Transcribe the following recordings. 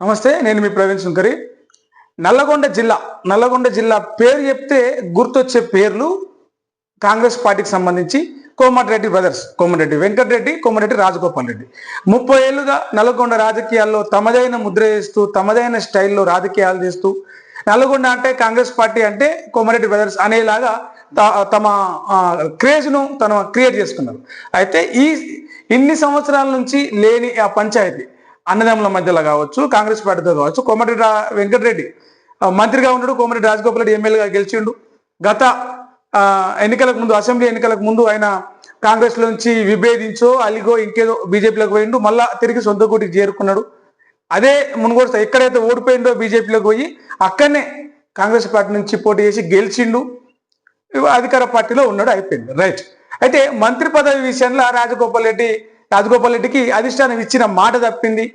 నమస్తే నేను మీ ప్రవీణ్ శంకరి నల్లగొండ జిల్లా నల్లగొండ జిల్లా పేరు చెప్తే గుర్తొచ్చే పేర్లు కాంగ్రెస్ పార్టీకి సంబంధించి కోమటిరెడ్డి బ్రదర్స్ కోమటిరెడ్డి వెంకటరెడ్డి కోమటిరెడ్డి రాజగోపాల్ రెడ్డి. ముప్పై ఏళ్ళుగా నల్గొండ రాజకీయాల్లో తమదైన ముద్ర వేస్తూ తమదైన స్టైల్లో రాజకీయాలు చేస్తూ నల్గొండ అంటే కాంగ్రెస్ పార్టీ అంటే కోమరెడ్డి బ్రదర్స్ అనేలాగా తమ క్రేజ్ను తన క్రియేట్ చేసుకున్నారు. అయితే ఈ ఇన్ని సంవత్సరాల నుంచి లేని ఆ పంచాయతీ అన్నదమ్ముల మధ్యలో కావచ్చు కాంగ్రెస్ పార్టీతో కావచ్చు కోమటిరెడ్డి వెంకటరెడ్డి మంత్రిగా ఉన్నాడు కోమటిరెడ్డి రాజగోపాల్ రెడ్డి ఎమ్మెల్యేగా గెలిచిండు. గత ఎన్నికలకు ముందు అసెంబ్లీ ఎన్నికలకు ముందు ఆయన కాంగ్రెస్ నుంచి విభేదించో అలిగో ఇంకేదో బీజేపీలోకి పోయిండు మళ్ళా తిరిగి సొంత కూటికి చేరుకున్నాడు. అదే మునుగోడు ఎక్కడైతే ఓడిపోయిండో బీజేపీలోకి పోయి అక్కడనే కాంగ్రెస్ పార్టీ నుంచి పోటీ చేసి గెలిచిండు. అధికార పార్టీలో ఉన్నాడు అయిపోయింది. రైట్ అయితే మంత్రి పదవి విషయంలో రాజగోపాల్ రెడ్డి రాజగోపాల్ రెడ్డికి అధిష్టానం ఇచ్చిన మాట తప్పింది.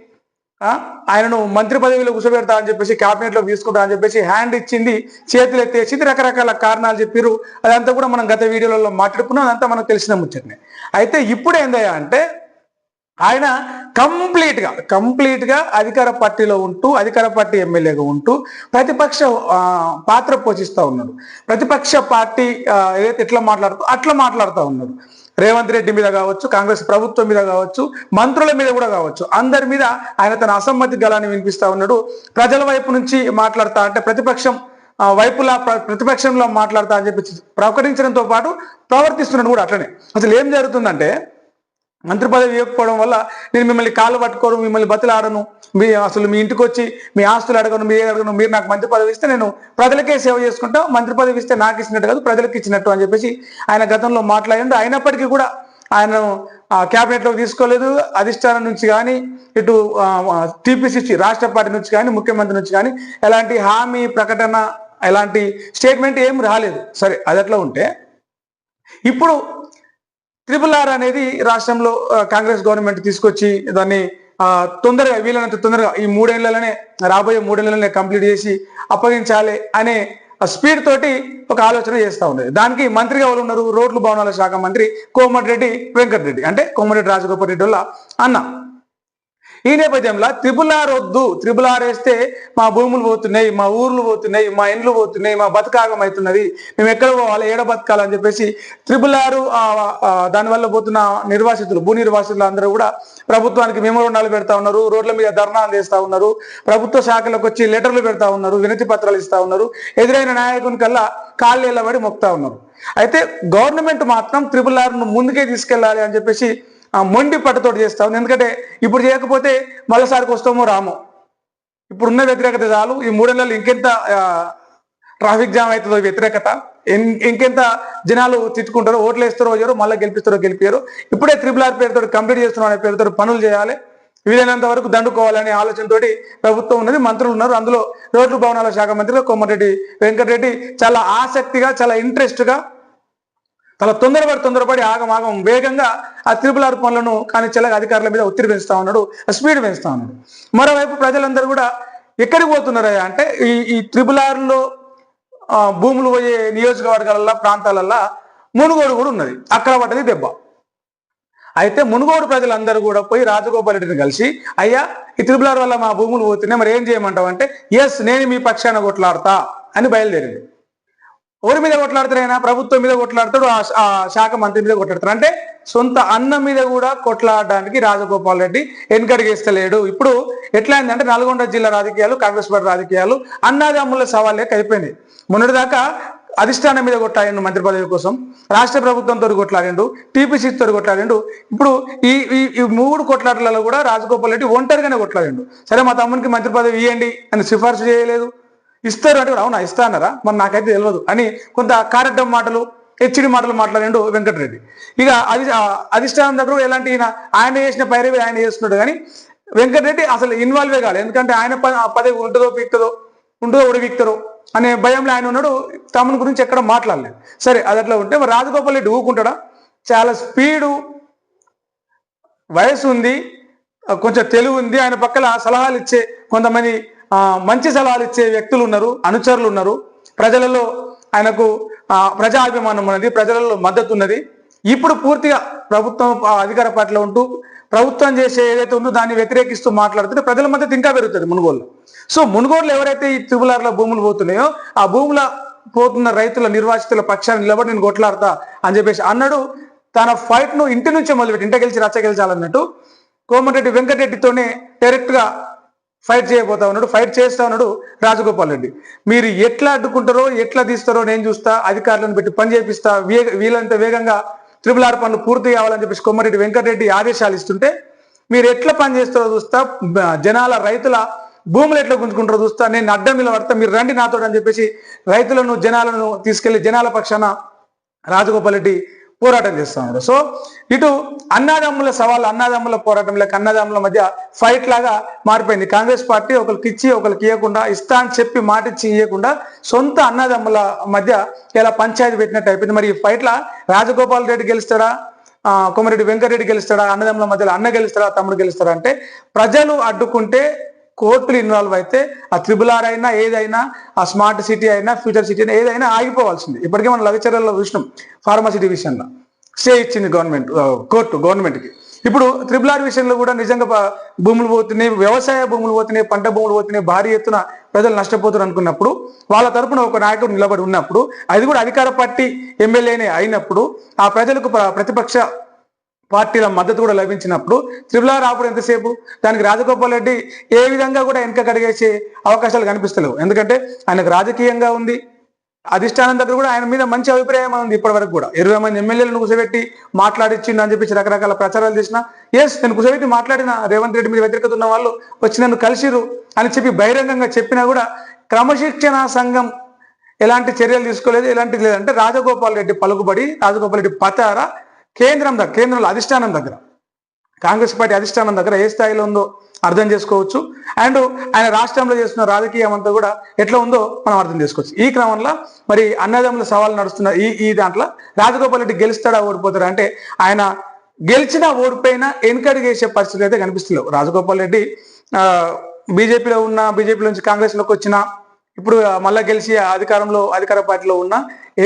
ఆయనను మంత్రి పదవిలో కూర్చోబెడతా అని చెప్పేసి క్యాబినెట్లో తీసుకుంటా అని చెప్పేసి హ్యాండ్ ఇచ్చింది చేతులు ఎత్తేసింది రకరకాల కారణాలు చెప్పారు అదంతా కూడా మనం గత వీడియోలలో మాట్లాడుకున్నాం అదంతా మనకు తెలిసిన ముచ్చటనే. అయితే ఇప్పుడు ఏందయ్యా అంటే ఆయన కంప్లీట్గా కంప్లీట్గా అధికార పార్టీలో ఉంటూ అధికార పార్టీ ఎమ్మెల్యేగా ఉంటూ ప్రతిపక్ష పాత్ర పోషిస్తూ ఉన్నాడు. ప్రతిపక్ష పార్టీ ఏదైతే ఎట్లా మాట్లాడుతూ అట్లా మాట్లాడుతూ ఉన్నాడు. రేవంత్ రెడ్డి మీద కావచ్చు కాంగ్రెస్ ప్రభుత్వం మీద కావచ్చు మంత్రుల మీద కూడా కావచ్చు. అందరి మీద ఆయన తన అసమ్మతి గలాన్ని వినిపిస్తా ఉన్నాడు. ప్రజల వైపు నుంచి మాట్లాడతా అంటే ప్రతిపక్షం వైపులా ప్ర- ప్రతిపక్షంలో మాట్లాడతా అని చెప్పి ప్రకటించడంతో పాటు ప్రవర్తిస్తున్నాడు కూడా అట్లనే. అసలు ఏం జరుగుతుందంటే మంత్రి పదవి ఇవ్వకపోవడం వల్ల నేను మిమ్మల్ని కాళ్ళు పట్టుకోను మిమ్మల్ని బతులాడను. మీ అసలు మీ ఇంటికి వచ్చి మీ ఆస్తులు అడగను మీ అడగను మీరు నాకు మంత్రి పదవి ఇస్తే నేను ప్రజలకే సేవ చేసుకుంటా మంత్రి పదవి ఇస్తే నాకు ఇచ్చినట్టు కాదు ప్రజలకు ఇచ్చినట్టు అని చెప్పేసి ఆయన గతంలో మాట్లాడిండు. అయినప్పటికీ కూడా ఆయన క్యాబినెట్లోకి తీసుకోలేదు. అధిష్టానం నుంచి కానీ ఇటు టీపీసీసీ రాష్ట్ర పార్టీ నుంచి కానీ ముఖ్యమంత్రి నుంచి కానీ ఎలాంటి హామీ ప్రకటన ఎలాంటి స్టేట్మెంట్ ఏం రాలేదు. సరే అది అట్లా ఉంటే ఇప్పుడు ట్రిపుల్ ఆర్ అనేది రాష్ట్రంలో కాంగ్రెస్ గవర్నమెంట్ తీసుకొచ్చి దాన్ని ఆ, తొందరగా వీలైనంత తొందరగా ఈ మూడేళ్ళలోనే రాబోయే మూడేళ్ళలోనే కంప్లీట్ చేసి అప్పగించాలి అనే స్పీడ్ తోటి ఒక ఆలోచన చేస్తా ఉంది దానికి మంత్రిగా ఎవరు ఉన్నారు? రోడ్లు భవనాల శాఖ మంత్రి కోమటిరెడ్డి వెంకటరెడ్డి. అంటే కోమటిరెడ్డి రాజగోపాల్ రెడ్డి వాళ్ళ అన్న. ఈ నేపథ్యంలో త్రిపుల్ ఆర్ వద్దు. త్రిపుల్ ఆర్ వేస్తే మా భూములు పోతున్నాయి మా ఊర్లు పోతున్నాయి మా ఇండ్లు పోతున్నాయి మా బతకాగం అవుతున్నది. మేము ఎక్కడ పోవాలి ఏడ బతకాలని చెప్పేసి త్రిపుల్ ఆరు దానివల్ల పోతున్న నిర్వాసితులు భూ నిర్వాసితులు అందరూ కూడా ప్రభుత్వానికి మెమోరండాలు పెడతా ఉన్నారు. రోడ్ల మీద ధర్నాలు చేస్తా ఉన్నారు. ప్రభుత్వ శాఖలకు వచ్చి లెటర్లు పెడతా ఉన్నారు వినతి పత్రాలు ఇస్తా ఉన్నారు. ఎదురైన నాయకుని కల్లా కాళ్ళు ఎల్లబడి మొక్తా ఉన్నారు. అయితే గవర్నమెంట్ మాత్రం త్రిపుల్ ఆర్ను ముందుకే తీసుకెళ్ళాలి అని చెప్పేసి మొండి పట్టుతోటి చేస్తా ఉంది ఎందుకంటే ఇప్పుడు చేయకపోతే మళ్ళీసారికి వస్తామో రామో. ఇప్పుడున్న వ్యతిరేకత చాలు. ఈ మూడేళ్ళలో ఇంకెంత ట్రాఫిక్ జామ్ అవుతుందో వ్యతిరేకత ఇంకెంత జనాలు తిట్టుకుంటారో ఓట్లు వేస్తారో వేయరు మళ్ళీ గెలిపిస్తారో గెలిపారు ఇప్పుడే త్రిబుల్ ఆర్ పేరుతో కంప్లీట్ చేస్తున్నాం అనే పేరుతో పనులు చేయాలి. వీలైనంత వరకు దండుకోవాలనే ఆలోచనతోటి ప్రభుత్వం ఉన్నది మంత్రులు ఉన్నారు. అందులో రోడ్లు భవనాల శాఖ మంత్రి కోమటిరెడ్డి వెంకటరెడ్డి చాలా ఆసక్తిగా చాలా ఇంట్రెస్ట్గా తల చాలా తొందరపడి తొందరపడి ఆగమాగం వేగంగా ఆ త్రిపుల్ ఆర్ పనులను కానీ చెల్లగా అధికారుల మీద ఒత్తిడి పెంచుతా ఉన్నాడు స్పీడ్ పెంచుతా ఉన్నాడు. మరోవైపు ప్రజలందరూ కూడా ఎక్కడికి పోతున్నారయ్యా అంటే ఈ ఈ త్రిపుల్ ఆర్లో ఆ, భూములు పోయే నియోజకవర్గాలల్లో ప్రాంతాలల్లో మునుగోడు కూడా ఉన్నది. అక్కడ పడ్డది దెబ్బ. అయితే మునుగోడు ప్రజలందరూ కూడా పోయి రాజగోపాల్ రెడ్డిని కలిసి అయ్యా ఈ త్రిపుల్ ఆర్ వల్ల మా భూములు పోతున్నాయి మరి ఏం చేయమంటావు? అంటే ఎస్ నేను మీ పక్షాన కొట్లాడతా అని బయలుదేరింది. ఎవరి మీద కొట్లాడతాడైనా ప్రభుత్వం మీద కొట్లాడతాడు ఆ- శాఖ మంత్రి మీద కొట్లాడతాడు. అంటే సొంత అన్నం మీద కూడా కొట్లాడడానికి రాజగోపాల్ రెడ్డి వెనుకడిగేస్తలేడు ఇప్పుడు ఎట్లా అయిందంటే నల్గొండ జిల్లా రాజకీయాలు కాంగ్రెస్ పార్టీ రాజకీయాలు అన్నాదమ్ముల సవాల్ లేక అయిపోయింది. మొన్నటిదాకా అధిష్టానం మీద కొట్లాడిండు మంత్రి పదవి కోసం రాష్ట్ర ప్రభుత్వంతో కొట్లాడిండు టీపీసీతో కొట్లాడిండు. ఇప్పుడు ఈ ఈ ఈ మూడు కొట్లాటలలో కూడా రాజగోపాల్ రెడ్డి ఒంటరిగానే కొట్లాడిండు. సరే మా తమ్మునికి మంత్రి పదవి ఇవ్వండి అని సిఫార్సు చేయలేదు. ఇస్తారు అంటే అవునా? ఇస్తా అన్నారా? మరి నాకైతే తెలియదు అని కొంత కారడ్డం మాటలు హెచ్చడి మాటలు మాట్లాడిండు వెంకటరెడ్డి. ఇక అది అధిష్టానం దగ్గర ఎలాంటి ఈయన ఆయన చేసిన పైరవి ఆయన చేస్తున్నాడు కానీ వెంకటరెడ్డి అసలు ఇన్వాల్వే కాలేదు ఎందుకంటే ఆయన ఆ పదవి ఉంటుందో పీక్తుందో ఉంటుందో ఉడవిక్తారో అనే భయంలో ఆయన ఉన్నాడు. తమను గురించి ఎక్కడ మాట్లాడలేదు. సరే అది అట్లా ఉంటే మరి రాజగోపాల్ రెడ్డి ఊకుంటాడా చాలా స్పీడు వయసు ఉంది కొంచెం తెలివి ఉంది ఆయన పక్కల సలహాలు ఇచ్చే కొంతమంది మంచి సలహాలు ఇచ్చే వ్యక్తులు ఉన్నారు అనుచరులు ఉన్నారు. ప్రజలలో ఆయనకు ప్రజాభిమానం ఉన్నది ప్రజలలో మద్దతు ఉన్నది. ఇప్పుడు పూర్తిగా ప్రభుత్వం అధికార పార్టీలో ఉంటూ ప్రభుత్వం చేసే ఏదైతే ఉందో దాన్ని వ్యతిరేకిస్తూ మాట్లాడుతుంటే ప్రజల మధ్య ఇంకా పెరుగుతుంది మునుగోలు సో మునుగోళ్ళు ఎవరైతే ఈ త్రిబులార్ల భూములు పోతున్నాయో ఆ భూముల పోతున్న రైతుల నిర్వాసితుల పక్షాన్ని నిలబడి నేను కొట్లాడతా అని చెప్పేసి అన్నాడు. తన ఫైట్ను ఇంటి నుంచే మొదలుపెట్టి ఇంట గెలిచి రచ్చ గెలిచాలన్నట్టు కోమటిరెడ్డి వెంకటరెడ్డితోనే డైరెక్ట్గా ఫైట్ చేయబోతా ఉన్నాడు ఫైట్ చేస్తా ఉన్నాడు రాజగోపాల్ రెడ్డి. మీరు ఎట్లా అడ్డుకుంటారో ఎట్లా తీస్తారో నేను చూస్తా అధికారులను పెట్టి పని చేపిస్తా వేగ వీలంత వేగంగా ట్రిపుల్ ఆర్ పనులు పూర్తి కావాలని చెప్పేసి కొమ్మరెడ్డి వెంకటరెడ్డి ఆదేశాలు ఇస్తుంటే మీరు ఎట్లా పని చేస్తారో చూస్తా జనాల రైతుల భూములు ఎట్లా గుంజుకుంటారో చూస్తా నేను అడ్డం నిలబడతా మీరు రండి నాతో అని చెప్పేసి రైతులను జనాలను తీసుకెళ్ళి జనాల పక్షాన రాజగోపాల్ రెడ్డి పోరాటం చేస్తూ సో ఇటు అన్నదమ్ముల సవాల్ అన్నాదమ్ముల పోరాటం లేక అన్నదమ్ముల మధ్య ఫైట్ లాగా మారిపోయింది. కాంగ్రెస్ పార్టీ ఒకరికి ఇచ్చి ఒకరికి ఇవ్వకుండా ఇస్తా అని చెప్పి మాట ఇచ్చి ఇవ్వకుండా సొంత అన్నదమ్ముల మధ్య ఇలా పంచాయతీ పెట్టినట్టు అయిపోయింది. మరి ఈ ఫైట్లా రాజగోపాల్ రెడ్డి గెలుస్తాడా? కొమరెడ్డి వెంకరెడ్డి గెలుస్తాడా? అన్నదమ్ముల మధ్యలో అన్న గెలుస్తాడా? తమ్ముడు గెలుస్తాడా? అంటే ప్రజలు అడ్డుకుంటే కోర్టులు ఇన్వాల్వ్ అయితే ఆ త్రిబుల్ ఆర్ అయినా ఏదైనా ఆ స్మార్ట్ సిటీ అయినా ఫ్యూచర్ సిటీ అయినా ఏదైనా ఆగిపోవాల్సింది. ఇప్పటికే మనం లవిచర్లలో చూసినాం ఫార్మసీ డివిజన్లో స్టే ఇచ్చింది గవర్నమెంట్ కోర్టు గవర్నమెంట్కి ఇప్పుడు త్రిబుల్ ఆర్ విషయంలో కూడా నిజంగా భూములు పోతున్నాయి వ్యవసాయ భూములు పోతున్నాయి పంట భూములు పోతున్నాయి భారీ ఎత్తున ప్రజలు నష్టపోతున్నారు అనుకున్నప్పుడు వాళ్ళ తరపున ఒక నాయకుడు నిలబడి ఉన్నప్పుడు అది కూడా అధికార పార్టీ ఎమ్మెల్యేనే అయినప్పుడు ఆ ప్రజలకు ప్రతిపక్ష పార్టీల మద్దతు కూడా లభించినప్పుడు త్రిపుల రాపుడు ఎంతసేపు? దానికి రాజగోపాల్ రెడ్డి ఏ విధంగా కూడా వెనక కడిగేసే అవకాశాలు కనిపిస్తలేవు. ఎందుకంటే ఆయనకు రాజకీయంగా ఉంది. అధిష్టానం దగ్గర కూడా ఆయన మీద మంచి అభిప్రాయం ఉంది ఇప్పటి వరకు కూడా. ఇరవై మంది ఎమ్మెల్యేలను కూర్చోబెట్టి మాట్లాడిచ్చిండు అని చెప్పేసి రకరకాల ప్రచారాలు చేసిన ఎస్ నేను కూర్చోబెట్టి మాట్లాడిన రేవంత్ రెడ్డి మీద వ్యతిరేకత ఉన్న వాళ్ళు వచ్చి నన్ను కలిసిరు అని చెప్పి బహిరంగంగా చెప్పినా కూడా క్రమశిక్షణ సంఘం ఎలాంటి చర్యలు తీసుకోలేదు. ఎలాంటి లేదంటే రాజగోపాల్ రెడ్డి పలుకుబడి రాజగోపాల్ రెడ్డి పతార కేంద్రం దగ్గర కేంద్రంలో అధిష్టానం దగ్గర కాంగ్రెస్ పార్టీ అధిష్టానం దగ్గర ఏ స్థాయిలో ఉందో అర్థం చేసుకోవచ్చు. అండ్ ఆయన రాష్ట్రంలో చేస్తున్న రాజకీయం అంతా కూడా ఎట్లా ఉందో మనం అర్థం చేసుకోవచ్చు. ఈ క్రమంలో మరి అన్నదమ్ముల సవాల్ నడుస్తున్న ఈ ఈ దాంట్లో రాజగోపాల్ రెడ్డి గెలుస్తాడా ఓడిపోతాడా అంటే ఆయన గెలిచినా ఓడిపోయినా ఎన్కరేజ్ చేసే పరిస్థితులు అయితే కనిపిస్తలేవు. రాజగోపాల్ రెడ్డి బీజేపీలో ఉన్న బీజేపీ నుంచి కాంగ్రెస్లోకి వచ్చిన ఇప్పుడు మళ్ళా గెలిచి అధికారంలో అధికార పార్టీలో ఉన్న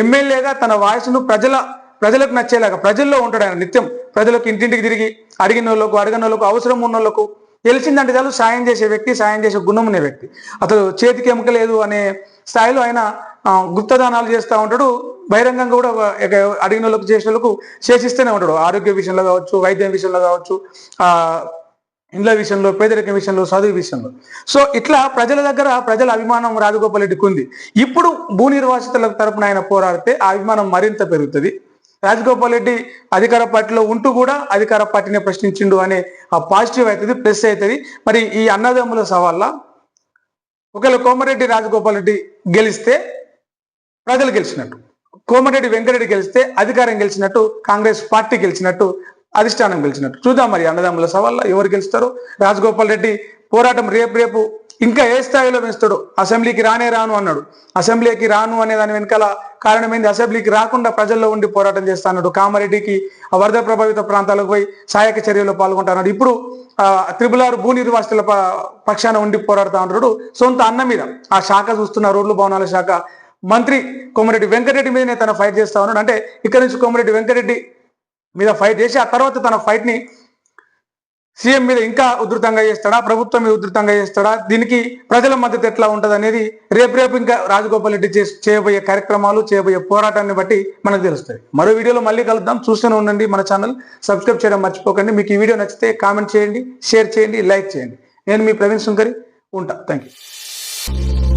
ఎమ్మెల్యేగా తన వాయిస్ను ప్రజల ప్రజలకు నచ్చేలాగా ప్రజల్లో ఉంటాడు ఆయన నిత్యం. ప్రజలకు ఇంటింటికి తిరిగి అడిగిన వాళ్ళకు అడిగిన వాళ్ళకు అవసరం ఉన్న వాళ్ళకు తెలిసిందంటే చాలు సాయం చేసే వ్యక్తి సాయం చేసే గుణం అనే వ్యక్తి. అతను చేతికి ఎముక లేదు అనే స్థాయిలో ఆయన గుప్తదానాలు చేస్తూ ఉంటాడు. బహిరంగంగా కూడా అడిగిన వాళ్ళకు చేసిన వాళ్ళకు చేసిస్తూనే ఉంటాడు. ఆరోగ్య విషయంలో కావచ్చు వైద్యం విషయంలో కావచ్చు ఇండ్ల విషయంలో పేదరికం విషయంలో చదువు విషయంలో. సో ఇట్లా ప్రజల దగ్గర ప్రజల అభిమానం రాజగోపాల్ రెడ్డికి ఉంది. ఇప్పుడు భూ నిర్వాసితుల తరపున ఆయన పోరాడితే ఆ అభిమానం మరింత పెరుగుతుంది. రాజగోపాల్ రెడ్డి అధికార పార్టీలో ఉంటూ కూడా అధికార పార్టీని ప్రశ్నించిండు అనే ఆ పాజిటివ్ అవుతుంది ప్లస్ అవుతుంది. మరి ఈ అన్నదమ్ముల సవాళ్ళ ఒకవేళ కోమరెడ్డి రాజగోపాల్ రెడ్డి గెలిస్తే ప్రజలు గెలిచినట్టు. కోమరెడ్డి వెంకరెడ్డి గెలిస్తే అధికారం గెలిచినట్టు కాంగ్రెస్ పార్టీ గెలిచినట్టు అధిష్టానం గెలిచినట్టు. చూద్దాం మరి అన్నదమ్ముల సవాళ్ళ ఎవరు గెలుస్తారో? రాజగోపాల్ రెడ్డి పోరాటం రేపు రేపు ఇంకా ఏ స్థాయిలో పెంచుతాడు అసెంబ్లీకి రానే రాను అన్నాడు. అసెంబ్లీకి రాను అనే దాని వెనకాల కారణం ఏంది అసెంబ్లీకి రాకుండా ప్రజల్లో ఉండి పోరాటం చేస్తాడు కామారెడ్డికి ఆ వరద ప్రభావిత ప్రాంతాలకు పోయి సహాయక చర్యల్లో పాల్గొంటున్నాడు ఇప్పుడు త్రిబుల్ త్రిపుల్ ఆరు భూ నిర్వాసితుల పక్షాన ఉండి పోరాడుతా ఉంటాడు సొంత అన్న మీద ఆ శాఖ చూస్తున్న రోడ్లు భవనాల శాఖ మంత్రి కోమరెడ్డి వెంకటరెడ్డి మీదనే తన ఫైట్ చేస్తా ఉన్నాడు. అంటే ఇక్కడ నుంచి కోమరెడ్డి వెంకటరెడ్డి మీద ఫైట్ చేసి ఆ తర్వాత తన ఫైట్ని సీఎం మీద ఇంకా ఉధృతంగా చేస్తాడా? ప్రభుత్వం మీద ఉధృతంగా చేస్తాడా? దీనికి ప్రజల మద్దతు ఎట్లా ఉంటది అనేది రేపు రేపు ఇంకా రాజగోపాల్ రెడ్డి చేయబోయే కార్యక్రమాలు చేయబోయే పోరాటాన్ని బట్టి మనకు తెలుస్తుంది మరో వీడియోలో మళ్ళీ కలుద్దాం. చూస్తూనే ఉండండి మన ఛానల్. సబ్స్క్రైబ్ చేయడం మర్చిపోకండి. మీకు ఈ వీడియో నచ్చితే కామెంట్ చేయండి షేర్ చేయండి లైక్ చేయండి. నేను మీ ప్రవీణ్ సుంకరి ఉంటా. Thank you